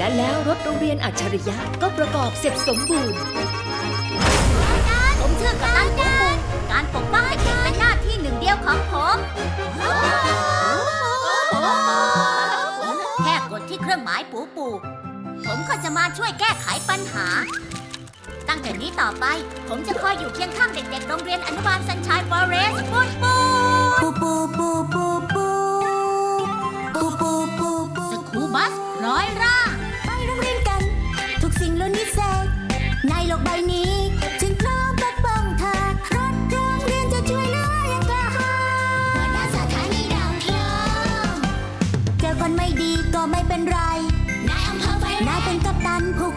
และแล้วรถโรงเรียนอัจฉริยะก็ประกอบเสร็จสมบูรณ์ ผมชื่อกัปตันปูปูการปกป้องเด็กๆเป็นหน้าที่หนึ่งเดียวของผมแค่กดที่เครื่องหมายปูปู ผมก็จะมาช่วยแก้ไขปัญหา ตั้งแต่นี้ต่อไป ผมจะคอยอยู่เคียงข้างเด็กๆ โรงเรียนอนุบาลสันชายฟอเรสต์ปูปูปูปูปูปูปูปูปูปูปูสกูบัสร้อยร่างไปโรง ในโลกใบนี้ จึงพร้อมปกป้องเธอรถโรงเรียนจะช่วยเหลืออย่างกล้าหาญหัวหน้าสถานีดาวเทียมเจอคนไม่ดีก็ไม่เป็นไร นายอำเภอไฟนายเป็นกัปตันผู้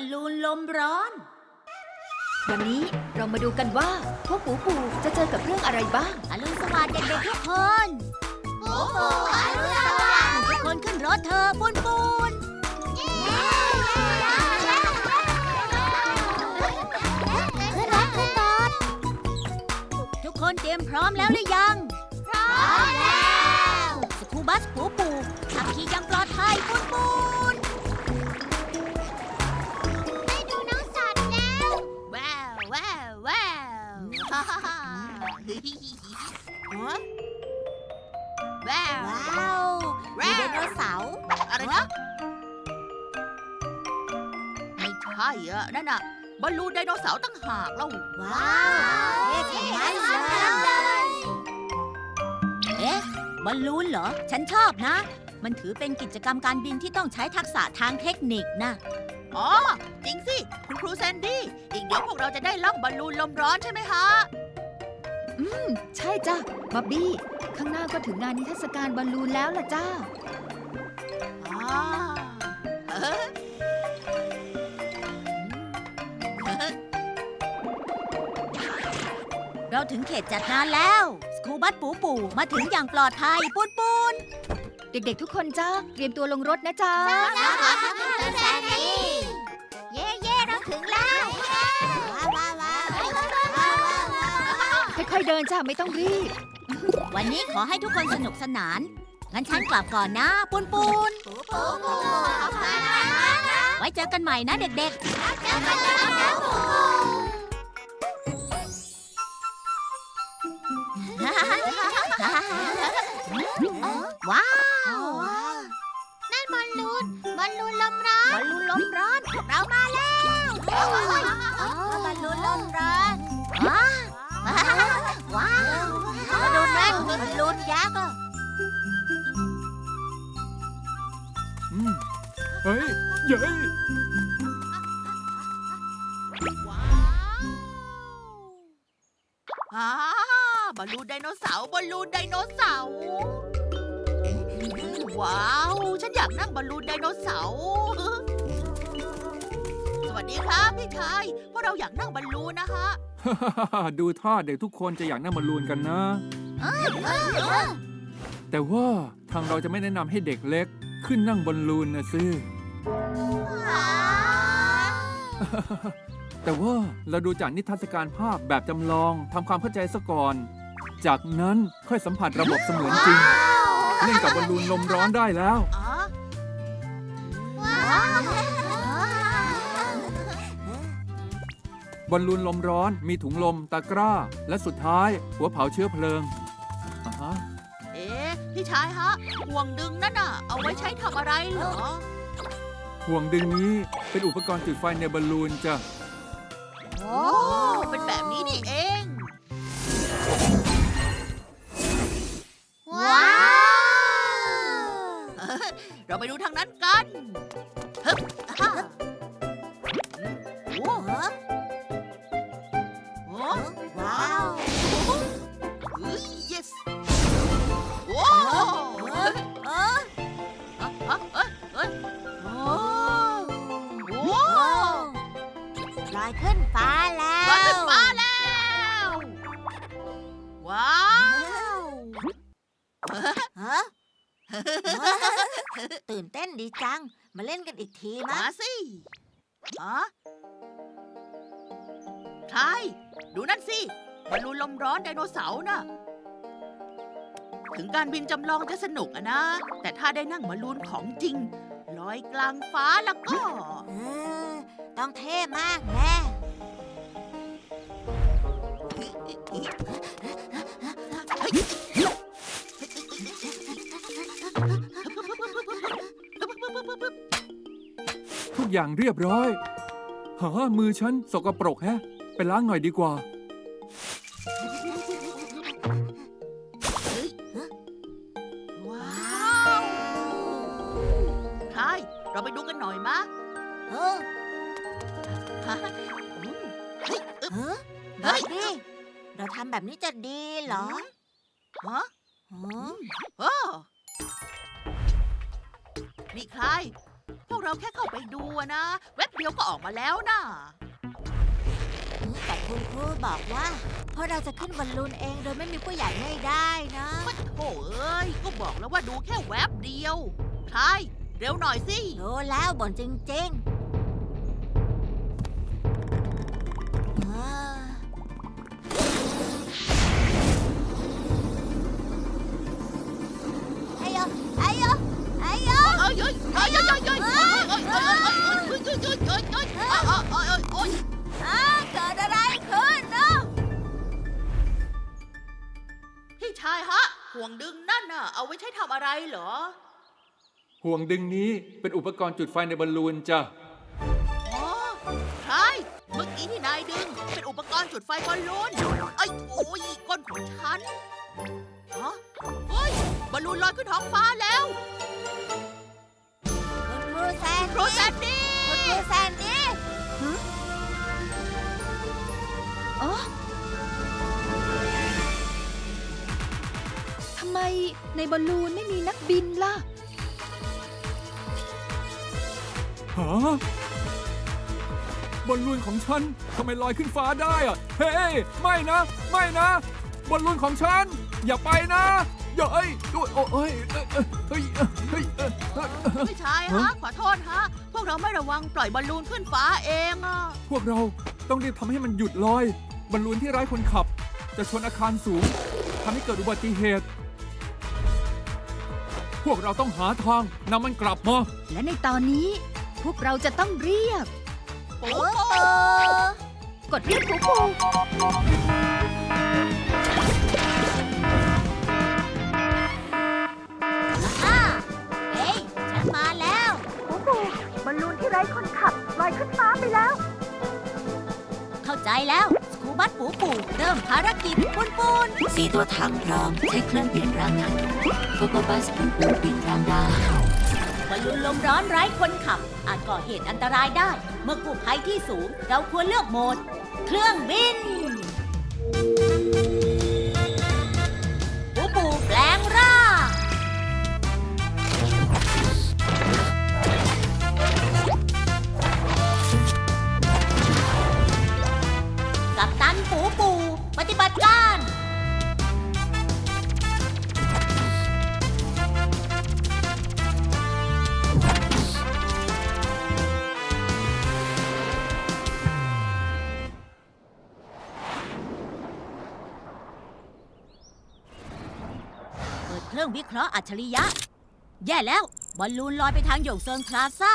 ลลูนลมร้อน วันนี้เรามาดูกันว่าพวกปูปูจะเจอกับเรื่องอะไรบ้างอรุณสวัสดิ์เด็กๆทุกคนปูปูอรุณสวัสดิ์ทุกคนขึ้นรถเธอะปูนปูนขึ้นรถขึ้นรถทุกคนเตรียมพร้อมแล้วหรือ เสาร์อะไรนะ ไม่ใช่อะนั่นน่ะบอลลูนไดโนเสาร์ตั้งหากแล้วว้าวเอ๊ะอย่างนั้นเลยเอ๊ะบอลลูนเหรอ ฉันชอบนะ มันถือเป็นกิจกรรมการบินที่ต้องใช้ทักษะทางเทคนิคนะอ๋อ จริงสิ คุณครูแซนดี้ อีกเดี๋ยวพวกเราจะได้ล่องบอลลูนลมร้อนใช่ไหมฮะ ใช่จ้ะบับบี้ ข้างหน้าก็ถึงงานนิทรรศการบอลลูนแล้วล่ะจ้าอ๋อ เออเออเราถึงเขตจัดงานแล้ว สกูบัสปูปูมาถึงอย่างปลอดภัยปูนปูนเด็กๆทุกคนจ้าเตรียมตัวลงรถนะจ้าแซนดี้เย่เย่เราถึงแล้วว้าวว้าวว้าวค่อยๆเดินจ้าไม่ต้องรีบ วันนี้ขอให้ทุกคนสนุกสนาน งั้นฉันกลับก่อนนะ ปูนปูนไว้เจอกันใหม่นะเด็กๆ ว้าว นั่นบอลลูนบอลลูนลมร้อนบอลลูนลมร้อนพวกเรามาแล้วบอลลูนลมร้อนว้าวว้าวมาดูนั่นบอลลูนยักษ์ เย้ยอ่าบอลลูนไดโนเสาร์บอลลูนไดโนเสาร์ว้าว ฉันอยากนั่งบอลลูนไดโนเสาร์สวัสดีครับพี่ชายพวกเราอยากนั่งบอลลูนนะคะดูท่าเด็กทุกคนจะอยากนั่งบอลลูนกันนะ แต่ว่าทางเราจะไม่แนะนำให้เด็กเล็กขึ้นนั่งบอลลูนนะซิ แต่ว่าเราดูจากนิทรรศการภาพแบบจำลองทำความเข้าใจซะก่อน จากนั้นค่อยสัมผัสระบบเสมือนจริง เล่นกับบอลลูนลมร้อนได้แล้วอ๋อบอลลูนลมร้อนมีถุงลมตะกร้า และสุดท้าย หัวเผาเชื้อเพลิงอ่าฮะ เอ๊ะ พี่ชายฮะห่วงดึงนั่นน่ะ เอาไว้ใช้ทำอะไรเหรอ ห่วงดึงนี้เป็นอุปกรณ์จุดไฟในบอลลูนจ้ะ โอ้เป็นแบบนี้นี่เอง ว้าว เราไปดูทางนั้นกันฮึบอ่าโอ้โหโอ้ อยขึ้นฟ้าแล้วลอยขึ้นฟ้าแล้ว ว้าวฮะตื่นเต้นดีจัง มาเล่นกันอีกทีมะมาสิอ๋อใครดูนั่นสิบอลลูนลมร้อนไดโนเสาร์น่ะ ถึงการบินจำลองจะสนุกอะนะ แต่ถ้าได้นั่งบอลลูนของจริง ลอยกลางฟ้าแล้วก็เออต้องเท่มากแน่ ทุกอย่างเรียบร้อยหามือฉันสกปรกแฮะ ไปล้างหน่อยดีกว่า ว้าวใครเราไปดูกันหน่อยมะเออฮะอืมเฮ้ยอึ๊บเฮ้ย เฮ้ยดิเราทำแบบนี้จะดี แล้วนะ แต่คุณครูบอกว่าเพราะเราจะขึ้นบอลลูนเองโดยไม่มีผู้ใหญ่ไม่ได้นะปะโถเอ้ย ก็บอกแล้วว่าดูแค่แวบเดียวใครเร็วหน่อยสิ รู้แล้วบ่นจริงๆเออไอ้ยอไอ้ยอไอ้ยอเอ้ยเอ้ยเอ้ยเอ้ยเอ้ยเอ้ยเอ้ยเอ้ยเอ้ยเอ้ยเอ้ยเอ้ยเอ้ยเอ้ยเอ้ยเอ้ยเอ้ยอ้ ห่วงดึงนั่นน่ะ เอาไว้ใช้ทำอะไรเหรอ ห่วงดึงนี้เป็นอุปกรณ์จุดไฟในบอลลูนจ้ะ อ๋อใช่เมื่อกี้ที่นายดึง เป็นอุปกรณ์จุดไฟบอลลูนไอ้ยโอ้ยก้นของฉันฮะเฮ้ยบอลลูนลอยขึ้นท้องฟ้าแล้วคุณครูแซนครูแซนดี้คุณครูแซนดี้อ๋อ ไมในบอลลูนไม่มีนักบินล่ะ ฮะบอลลูนของฉันทำไมลอยขึ้นฟ้าได้อะเฮ้ยไม่นะ ไม่นะบอลลูนของฉัน อย่าไปนะอย่าเอ้ยโอ้ยโอ้ยเอ้ยเอ้ยเอ้ยเอ้ยเอ้ยเอ้ยพี่ชายฮะ ขอโทษฮะ พวกเราไม่ระวังปล่อยบอลลูนขึ้นฟ้าเองอะ พวกเราต้องรีบทำให้มันหยุดลอยบอลลูนที่ไร้คนขับ จะชนอาคารสูงทำให้เกิดอุบัติเหตุ พวกเราต้องหาทางนำมันกลับมา และในตอนนี้ พวกเราจะต้องเรียกโอ้โอ้โหโหกดเรียกปูปูอ่าเฮ้ยฉันมาแล้วปูปูบอลลูนที่ไร้คนขับลอยขึ้นฟ้าไปแล้ว เข้าใจแล้ว สกูบัสปูปูเริ่มภารกิจปุนปุนสีตัวถังพร้อมใช้เครื่องบินรางงานโกโกบัสปูปูบินรางได้บอลลูนลมร้อนไร้คนขับ อาจก่อเหตุอันตรายได้ เมื่อกู้ภัยที่สูง เราควรเลือกโหมด เครื่องบิน เครื่องวิเคราะห์อัจฉริยะ แย่แล้ว บอลลูนลอยไปทางหยงเซิงพลาซ่า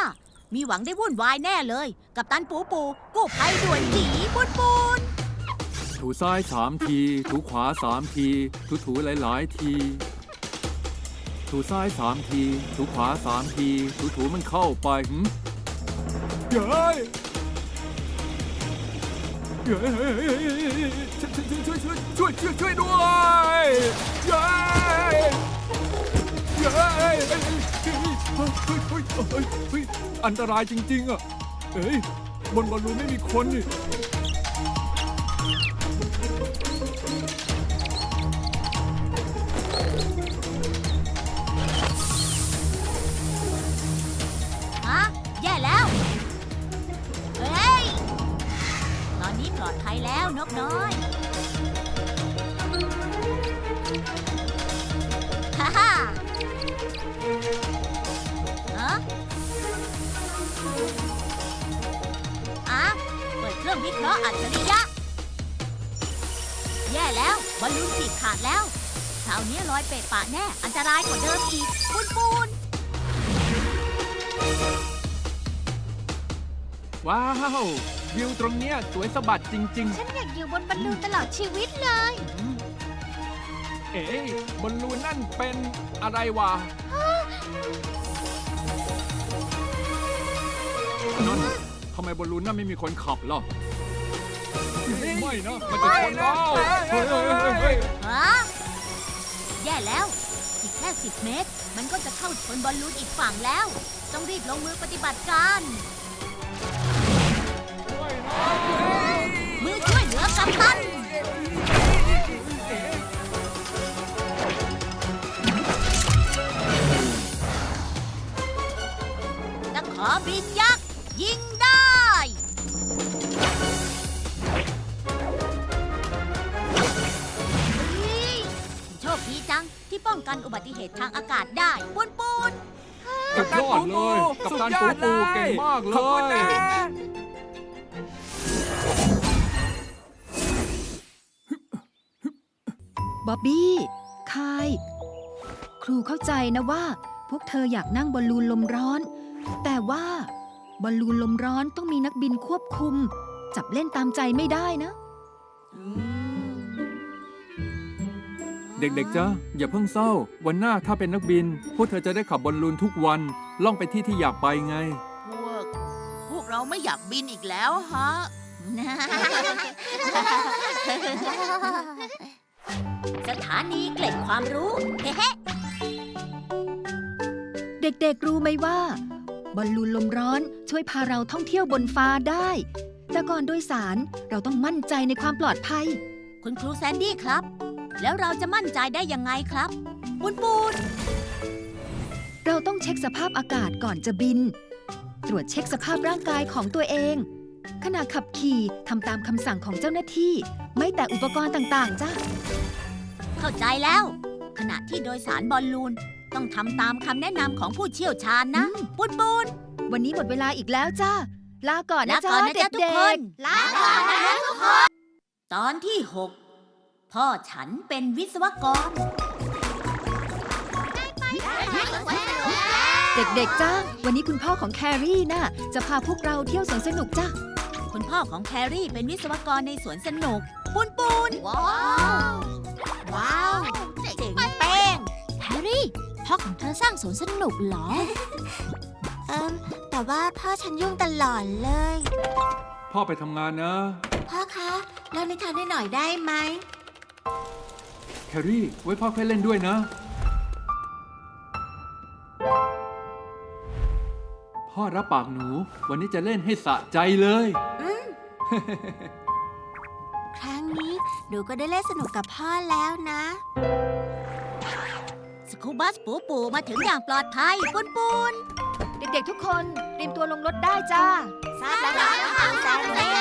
มีหวังได้วุ่นวายแน่เลย กับตันปูปู กู้ภัยด่วนจีปุนปุนถูซ้ายสามที ถูขวาสามที ถูถูหลาย ๆ ที ถูซ้ายสามที ถูขวาสามที ถูถูมันเข้าไปหืมเย้ยเย้ย ช่วยช่วยช่วยช่วยช่วยช่วยช่วยช่วยด้วยเย้เย้ยเฮ้ยอันตรายจริงๆอะเอ้ยบนบอลลูไม่มีคนนี่ วิเคราะห์อัจฉริยะ แย่แล้วบอลลูนฉีกขาดแล้วคราวนี้ลอยเปะปะแน่ อันตรายกว่าเดิมอีก ปูนปูนว้าววิวตรงเนี้ยสวยสะบัดจริง ฉันอยากอยู่บนบอลลูนตลอดชีวิตเลย ๆ เอ๊ะบอลลูนนั่นเป็นอะไรวะนั่น ทำไมบอลลูนนั่นไม่มีคนขับล่ะไม่นะมันจะชนเราเฮ้ยเฮ้ยเฮ้ยเฮ้ยฮะแย่แล้ว อีกแค่สิบเมตร มันก็จะเข้าชนบอลลูนอีกฝั่งแล้ว ต้องรีบลงมือปฏิบัติการมื กับตันปูปูเก่งมากเลขอบคุณยนะบ๊อบบี้ คาย ครูเข้าใจนะว่า พวกเธออยากนั่งบอลลูนลมร้อน แต่ว่าบอลลูนลมร้อนต้องมีนักบินควบคุม จับเล่นตามใจไม่ได้นะ เด็กๆจ้ะอย่าเพิ่งเศร้า วันหน้าถ้าเป็นนักบิน พวกเธอจะได้ขับบอลลูนทุกวัน ล่องไปที่ที่อยากไปไง พวก พวกเราไม่อยากบินอีกแล้วฮะ สถานีเกล็ดความรู้ เฮ้เฮ้เด็กๆ รู้ไหมว่าบอลลูนลมร้อนช่วยพาเราท่องเที่ยวบนฟ้าได้ แต่ก่อนโดยสารเราต้องมั่นใจในความปลอดภัย คุณครูแซนดี้ครับ แล้วเราจะมั่นใจได้ยังไงครับปูนปูน เราต้องเช็คสภาพอากาศก่อนจะบิน ตรวจเช็คสภาพร่างกายของตัวเอง ขณะขับขี่ทำตามคำสั่งของเจ้าหน้าที่ ไม่แต่อุปกรณ์ต่างๆ จ้ะ เข้าใจแล้ว ขณะที่โดยสารบอลลูน ต้องทำตามคำแนะนำของผู้เชี่ยวชาญนะอืมปูนปูนวันนี้หมดเวลาอีกแล้วจ้าลาก่อนนะลาก่จ๊ะอนนะจ๊ะทุกเด็คกนๆ ลาก่อนนะทุกคน ตอนที่ 6 พ่อฉันเป็นวิศวกร เด็กๆจ้าวันนี้คุณพ่อของแครี่น่ะ จะพาพวกเราเที่ยวสวนสนุกจ้ะคุณพ่อของแครี่เป็นวิศวกรในสวนสนุก ปูนปูนว้าวว้าวเจ๋งเป้งแฮร์รี่พ่อของเธอสร้างสวนสนุกเหรอ เอิมแต่ว่าพ่อฉันยุ่งตลอดเลย พ่อไปทำงานนะ พ่อคะเล่านิทานให้หน่อยได้ไหมแครี่ไว้พ่อค่อยเล่นด้วยนะ พ่อรับปากหนู วันนี้จะเล่นให้สะใจเลยครั้งนี้หนูก็ได้เล่นสนุกกับพ่อแล้วนะ สกูบัสปูปูมาถึงอย่างปลอดภัยปูนปูนเด็กๆทุกคนเตรียมตัวลงรถได้จ้า ทราบแล้วค่ะแซนดี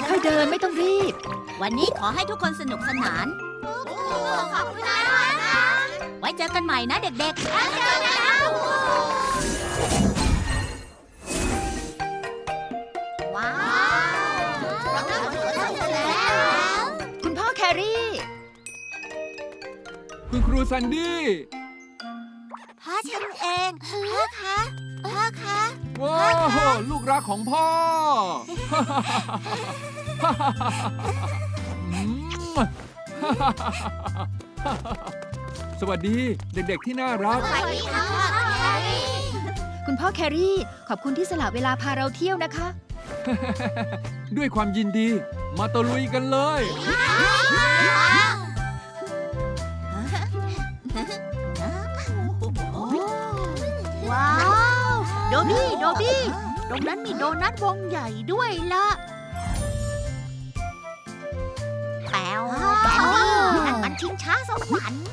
้ค่อยๆเดินไม่ต้องรีบ วันนี้ขอให้ทุกคนสนุกสนาน ขอบคุณนะ ไว้เจอกันใหม่นะเด็กๆว้าวคุณพ่อแครี่ คุณครูแซนดี้ พ่อฉันเองพ่อคะพ่อคะ ว้าวลูกรักของพ่อ อืม สวัสดีเด็กๆที่น่ารัก สวัสดีค่ะพ่อแฮร์รี่คุณพ่อแครี่ ขอบคุณที่สละเวลาพาเราเที่ยวนะคะ ด้วยความยินดี มาตะลุยกันเลย ว้าว โดบี้ โดบี้ ตรงนั้นมีโดนัทวงใหญ่ด้วยละแป๋วแป๋วนั่นมันชิงช้าสวรรค์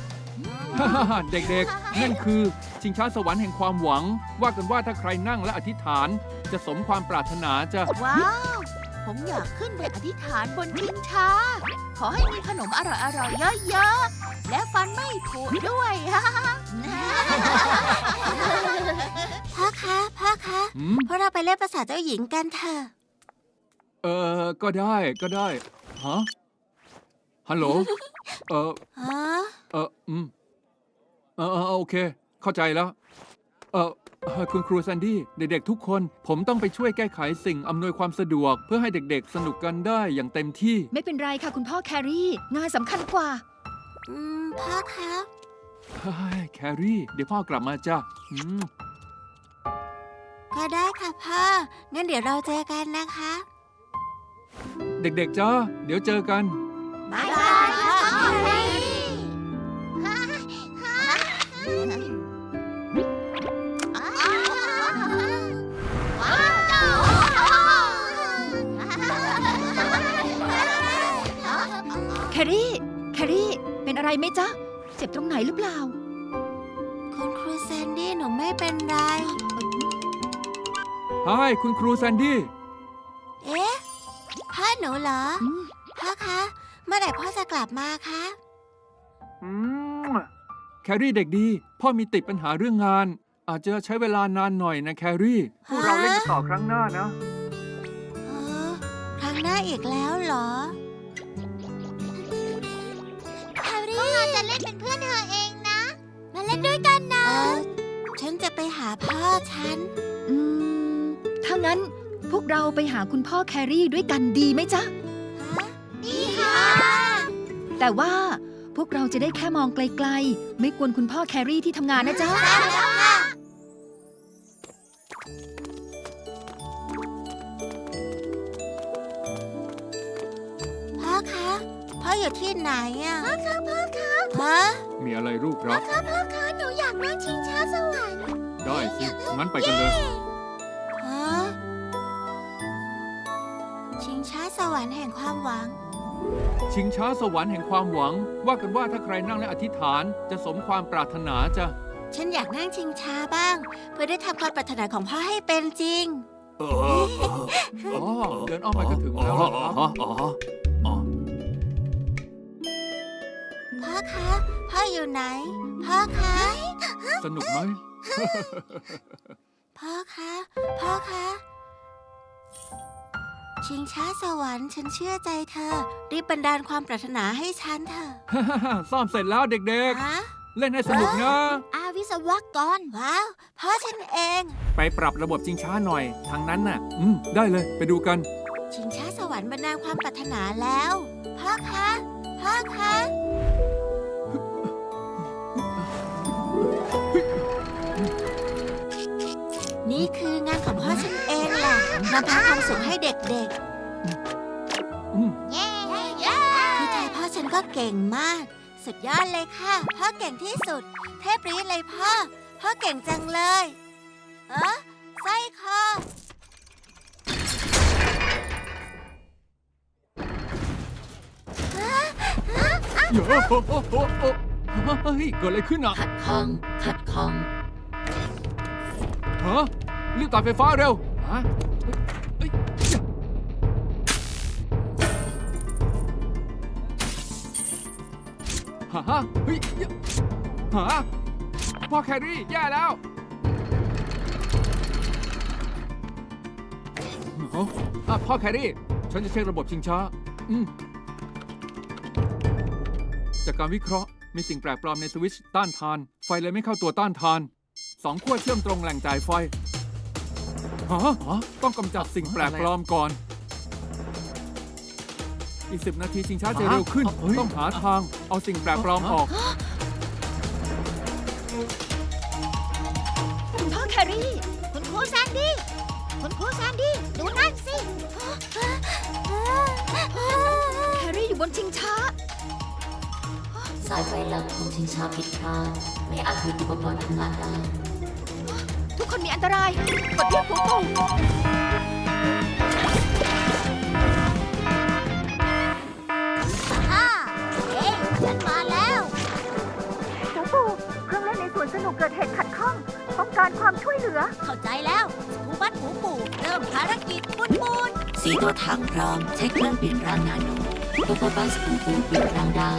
เด็กๆ นั่นคือชิงช้าสวรรค์แห่งความหวัง ว่ากันว่าถ้าใครนั่งและอธิษฐาน จะสมความปรารถนาจะ ว้าวผผมอยากขึ้นไปอธิษฐานบนชิงช้า ขอให้มีขนมอร่อยๆเยอะๆ และฟันไม่ผุด้วยพ่อคะพ่อคะหืม พวกเราไปเล่นภาษาเจ้าหญิงกันเถอะ เออก็ได้ก็ได้ฮะฮัลโหลเออฮะ เอออืม เออเออโอเค เข้าใจแล้ว เออเอ่อคุณครูแซนดี้เด็กๆทุกคน ผมต้องไปช่วยแก้ไขสิ่งอำนวยความสะดวก เพื่อให้เด็กๆ สนุกกันได้อย่างเต็มที่ ไม่เป็นไรค่ะคุณพ่อแครี่ งานสำคัญกว่า อืม พ่อคะเฮ้ยแครี่ เดี๋ยวพ่อกลับมาจ้ะอืม ก็ได้ค่ะพ่อ งั้นเดี๋ยวเราเจอกันนะคะ เด็กๆจ้าเดี๋ยวเจอกัน บ๊ายบายพ่อแครี่ แครี่ แครี่ เป็นอะไรไหมจ๊ะ เจ็บตรงไหนหรือเปล่า คุณครูแซนดี้หนูไม่เป็นไรฮายคุณครูแซนดี้ เอ๊ะพ่อหนูเหรออืมพ่อคะ เมื่อไหร่พ่อจะกลับมาคะ อืมแค รี่เด็กดี พ่อมีติดปัญหาเรื่องงาน อาจจะใช้เวลานานหน่อยนะแครี่พวกเราเล่นกันต่อครั้งหน้านะเออครั้งหน้าอีกแล้วเหรอแฮร์รี่พวกเราจะเล่นเป็นเพื่อนเธอเองนะ มาเล่นด้วยกันนะฉันจะไปหาพ่อฉัน อืม ถ้างั้นพวกเราไปหาคุณพ่อแครี่ด้วยกันดีไหมจ๊ะ ดีค่ะ แต่ว่า พวกเราจะได้แค่มองไกลๆ ไม่กวนคุณพ่อแครี่ที่ทำงานนะจ๊ะ พ่อคะพ่ออยู่ที่ไหนอะพ่อคะพ่อคะฮะมีอะไรลูกรัก พ่อคะหนูอยากนั่งชิงช้าสวรรค์ได้สิ งั้นไปกันเลย ฮะชิงช้าสวรรค์แห่งความหวัง ชิงช้าสวรรค์แห่งความหวัง ว่ากันว่าถ้าใครนั่งและอธิษฐานจะสมความปรารถนาจ้ะฉันอยากนั่งชิงช้าบ้าง เพื่อได้ทำความปรารถนาของพ่อให้เป็นจริง อ๋อเดินอ้อมไปก็ถึงแล้วล่ะครับ พ่อคะ พ่ออยู่ไหน พ่อคะ สนุกไหม พ่อคะ พ่อคะ ชิงช้าสวรรค์ฉันเชื่อใจเธอ รีบบันดาลความปรารถนาให้ฉันเถอะซ่อมเสร็จแล้วเด็กฮะๆ เล่นให้สนุกนะ อาวิศวกรว้าวพ่อฉันเอง ไปปรับระบบชิงช้าหน่อย ทางนั้นน่ะ อืม ได้เลย ไปดูกัน ชิงช้าสวรรค์บรรดาลความปรารถนาแล้ว พ่อคะ พ่อคะ นี่คืองานของพ่อฉันเองแหละนำพาความสุขให้เด็กอืมๆพี่ชายพ่อฉันก็เก่งมาก สุดยอดเลยค่ะ พ่อเก่งที่สุด เทพรีดเลยพ่อ พ่อเก่งจังเลย เออสร้อยคอ เยอโหโอ้โหโอ้โหเฮ้ยเกิดอะไรขึ้นอะขัดข้อง ขัดข้อง ฮะรีบตัดไฟฟ้าเร็วฮะ ฮะเฮ้ยฮะพ่อแครี่แย่แล้วโอ้อะพ่อแครี่ ฉันจะเช็คระบบชิงช้าอืมจากการวิเคราะห์มีสิ่งแปลกปลอมในสวิตช์ต้านทาน ไฟเลยไม่เข้าตัวต้านทานสองขั้วเชื่อมตรงแหล่งจ่ายไฟฮะฮะต้องกำจัดสิ่งแปลกปลอมก่อน อีกสิบนาทีชิงช้าจะเร็วขึ้น ต้องหาทางเอาสิ่งแปลกปลอมออก คุณพ่อแครี่ คุณครูแซนดี้ คุณครูแซนดี้ ดูนั่นสิ แครี่อยู่บนชิงช้า สายไฟหลักของชิงช้าผิดพลาดไม่อาจหยุดอุปกรณ์ทำงานได้ ทุกคนมีอันตราย กดที่ปุ่มปุ่ม ตีตัวถังพร้อม ใช้เครื่องบินรางนาโนโปโปบัสปูปูบินรังดาว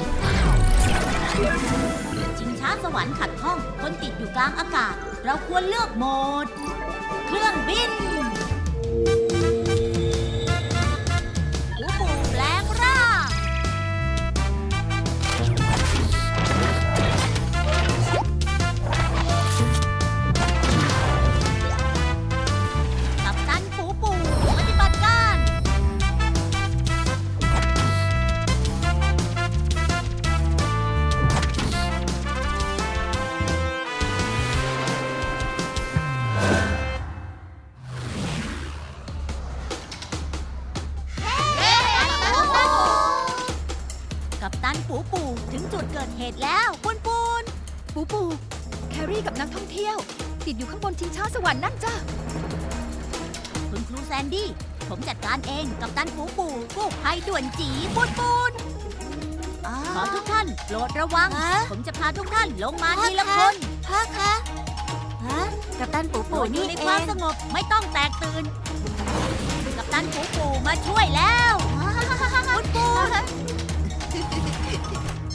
ชิงช้าสวรรค์ขัดข้องคนติดอยู่กลางอากาศ เราควรเลือกโหมด เครื่องบิน ชิงช้าสวรรค์นั่นจ้าคุณครูแซนดี้ ผมจัดการเองกับตันปูปูกู้ภัยด่วนจีปุนปุนขอทุกท่านโปรดระวัง ผมจะพาทุกท่านลงมาทีละคนพ่อคะฮะกับตันปูโปรปูดอยู่นี่ในเอความงสงบไม่ต้องแตกตื่น กับตันปูปูมาช่วยแล้วปุนปุน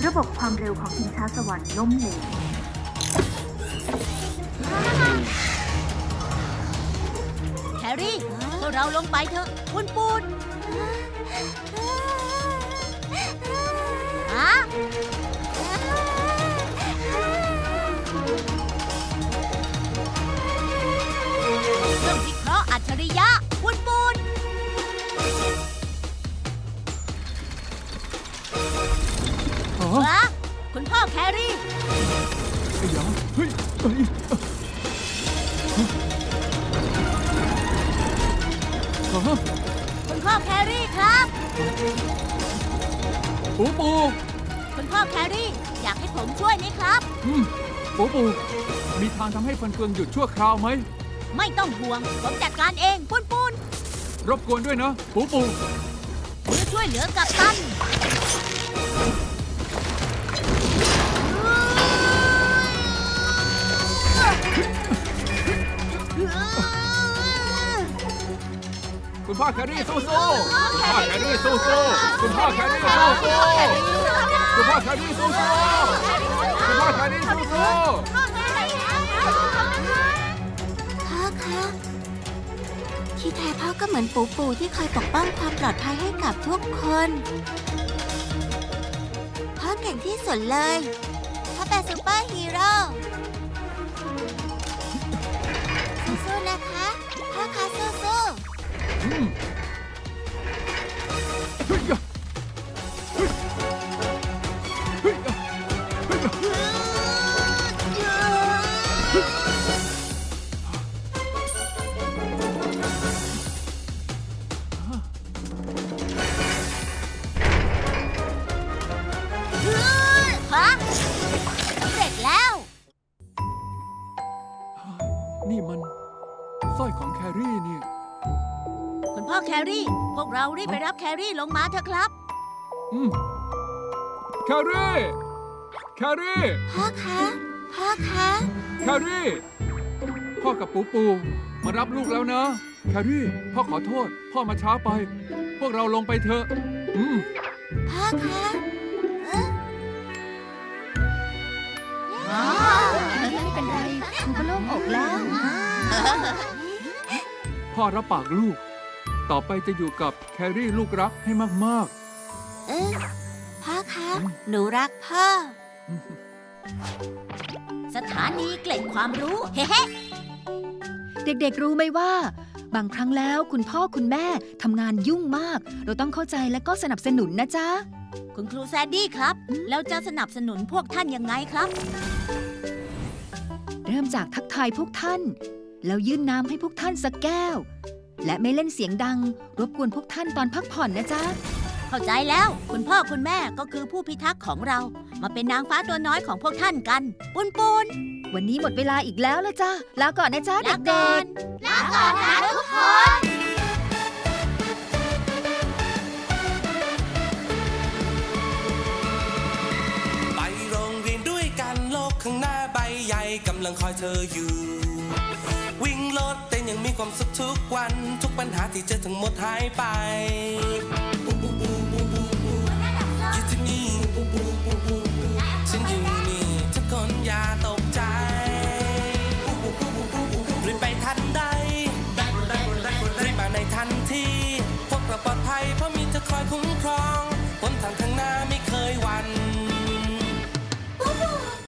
ระบบความเร็วของชิงช้าสวรรค์ล้มเหลวแค รี่พวกเราลงไปเถอะปุนปุนฮะเครื่องวิเคราะห์อัจฉริยะปุนปุนอ๋อวะคุณพ่อแครี่ไอ้ยาเฮ้ยเอ้ย อแครี่ครับ ปูปูคุณพ่อแครี่ อยากให้ผมช่วยไหมครับ อืมปูปู มีทางทำให้ฟันเฟืองหยุดชั่วคราวไหม ไม่ต้องห่วง ผมจัดการเองปุนปุนรบกวนด้วยนะ ปูปูผมจะช่วยเหลือกับตัน คุณพ่อแครี่สู้สู้คุณพ่อแครี่สู้สู้คุณพ่อแครี่สู้สู้คุณพ่อแครี่สู้สู้คุณพ่อแครี่สู้สู้พ่อคะที่แท้พ่อก็เหมือนปูปูที่คอยปกป้องความปลอดภัยให้กับทุกคนพ่อเก่งที่สุดเลยพ่อเป็นซูเปอร์ฮีโร่ ๆ เรารีบไปรับแครี่ลงมาเถอะครับ อืมแครี่ แครี่ พ่อคะ พ่อคะ แครี่ พ่อกับปูปู มารับลูกแล้วนะ แครี่ พ่อขอโทษ พ่อมาช้าไป พวกเราลงไปเถอะ อืม พ่อคะเอ๊ะไม่เป็นไรครูก็โล่งอกแล้ว พ่อรับปากลูก ต่อไปจะอยู่กับแครี่ลูกรักให้มาก เอ๊ะพ่อคะ หนูรักพ่อ สถานีเกล็ดความรู้เฮ้เฮ้ เด็กๆรู้ไหมว่า บางครั้งแล้วคุณพ่อคุณแม่ทำงานยุ่งมาก เราต้องเข้าใจและก็สนับสนุนนะจ๊ะ คุณครูแซดดี้ครับ แล้วจะสนับสนุนพวกท่านยังไงครับ เริ่มจากทักทายพวกท่าน แล้วยื่นน้ำให้พวกท่านสักแก้ว และไม่เล่นเสียงดัง รบกวนพวกท่านตอนพักผ่อนนะจ๊ะ เข้าใจแล้ว คุณพ่อคุณแม่ก็คือผู้พิทักษ์ของเรา มาเป็นนางฟ้าตัวน้อยของพวกท่านกัน ปุนปุนวันนี้หมดเวลาอีกแล้วละจ้ะลาก่อนนะจ๊ะลาเด็ก่อกนลาก่อนนะทุกคนไปโรงเรียนด้วยกันโลกข้างหน้าใบใหญ่กำลังคอยเธออยู่ วิ่งรถเต้นยังมีความสุขทุกวัน ทุกปัญหาที่เจอทั้งหมดหายไปอยู่ที่นี่ฉันอยู่นี่ทุกคนอย่าตกใจรีบไปทันใดรีบมาในทันทีพวกเราปลอดภัยเพราะมีเธอคอยคุ้มครองหนทางทางหน้า